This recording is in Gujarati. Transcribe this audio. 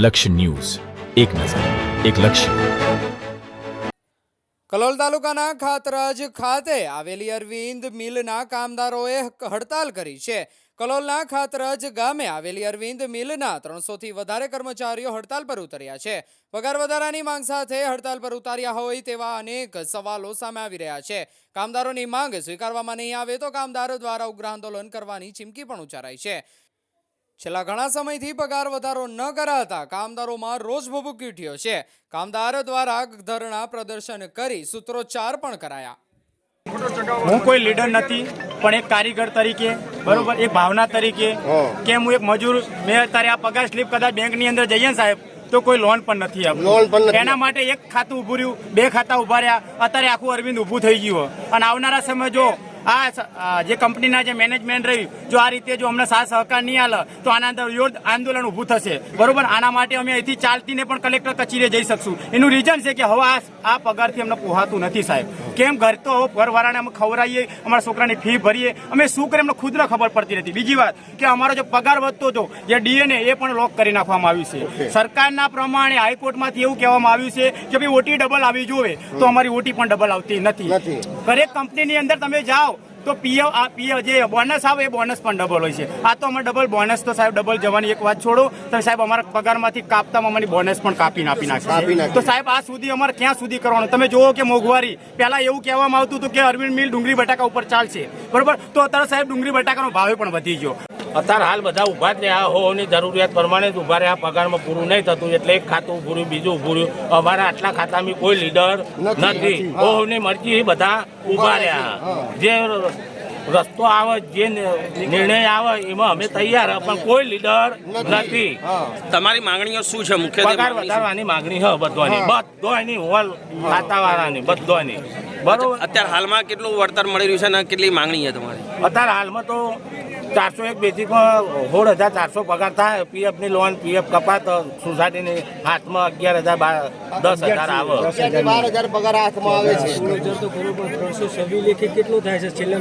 લક્ષ્ય ન્યૂઝ. એક નજર, એક લક્ષ્ય. કલોલ તાલુકાના ખાતરાજ ખાતે આવેલી અરવિંદ મિલના કામદારોએ હડતાલ કરી છે. કલોલના ખાતરાજ ગામે આવેલી અરવિંદ મિલના ત્રણસોથી વધારે કર્મચારીઓ હડતાલ પર ઉતર્યા છે. પગાર વધારાની માંગ સાથે હડતાલ પર ઉતાર્યા હોય તેવા અનેક સવાલો સામે આવી રહ્યા છે. કામદારોની માંગ સ્વીકારવામાં નહીં આવે તો કામદારો દ્વારા ઉગ્ર આંદોલન કરવાની ચીમકી પણ ઉચ્ચારાઈ છે. છેલ્લા ઘણા સમયથી પગાર વધારો ન કરાતા કામદારોમાં રોષ ભભૂકી ઉઠ્યો છે. કામદારો દ્વારા ધરણા પ્રદર્શન કરી સૂત્રોચ્ચાર પણ કરાયા. હું કોઈ લીડર નથી પણ એક કારીગર તરીકે બરોબર એક ભાવના તરીકે કે હું એક મજૂર મેં અત્યારે આ પગાર સ્લીપ કદાચ બેંકની અંદર જઈએ ને સાહેબ તો કોઈ લોન પણ નથી લોન આપતું એના માટે એક ખાતું ઉભું રહ્યું બે ખાતા ઊભા રહ્યા અત્યારે આખું અરવિંદ ઊભું થઈ ગયું. અને આવનારા સમય જો આ જે કંપનીના જે મેનેજમેન્ટ રહ્યું જો આ રીતે જો અમને સાથ સહકાર નહીં આલે, તો આના અંદર યોર આંદોલન ઊભું થશે. બરોબર? આના માટે અમે અહીંથી ચાલતીને પણ કલેક્ટર કચેરીએ જઈ શકશું. એનું રીઝન છે કે હવે આ પગારથી અમને પોહાતું નથી સાહેબ. કેમ ઘર તો ઘરવાળાને અમે ખવડાવીએ અમારા છોકરાની ફી ભરીએ. અમે શું કરીએ અમને ખુદને ખબર પડતી નથી. બીજી વાત કે અમારો જે પગાર વધતો હતો જે ડીએનએ એ પણ લોક કરી નાખવામાં આવ્યું છે. સરકારના પ્રમાણે હાઈકોર્ટમાંથી એવું કહેવામાં આવ્યું છે કે ભાઈ ઓટી ડબલ આવી જોવે તો અમારી ઓટી પણ ડબલ આવતી નથી. નથી. દરેક કંપનીની અંદર તમે જાઓ તો પીએફ આ પીએફ જે બોનસ આવે એ બોનસ પણ ડબલ હોય છે. આ તો અમે ડબલ બોનસ તો સાહેબ ડબલ જવાની એક વાત છોડો. તો સાહેબ અમારા પગારમાંથી કાપતામાં અમારી બોનસ પણ કાપી નાખી નાખી. તો સાહેબ આ સુધી અમારે ક્યાં સુધી કરવાનું? તમે જુઓ કે મોંઘવારી પહેલા એવું કહેવામાં આવતું હતું કે અરવિંદ મિલ ડુંગળી બટાકા ઉપર ચાલશે. બરોબર? તો અત્યારે સાહેબ ડુંગળી બટાકાનો ભાવ પણ વધી ગયો. અત્યારે હાલ બધા ઊભા જ રહ્યા. હોની જરૂરિયાત પ્રમાણે જ ઊભા રહ્યા. પગારમાં પૂરું નહીં થતું. એટલે એક ખાતું ઊભું રહ્યું બીજું ઊભું રહ્યું. અમારા આટલા ખાતામાં કોઈ લીડર નથી. હોની મરજી બધા ઊભા રહ્યા. જે રસ્તો આવે જે નિર્ણય આવે એમાં અમે તૈયાર. પણ કોઈ લીડર નથી. તમારી માંગણીઓ શું છે? મુખ્યત્વે પગાર? વધારવાની માંગણી છે બધોની. બધોની હોલ ખાતાવાળાની બધોની. બરોબર? અત્યારે હાલમાં કેટલું વળતર મળી રહ્યું છે અને કેટલી માંગણી છે તમારી? અત્યારે હાલમાં તો ચારસો એક બેઝિકમાં સોળ હજાર ચારસો પગાર થાય. પીએફની લોન પીએફ કપાત સોસાયટીની હાથમાં અગિયાર હજાર બાર દસ હજાર આવે. બાર હજાર પગાર હાથમાં આવે છે. તો બરોબર ત્રણસો છવ્વીસ લેખે કેટલું થાય છે? છેલ્લે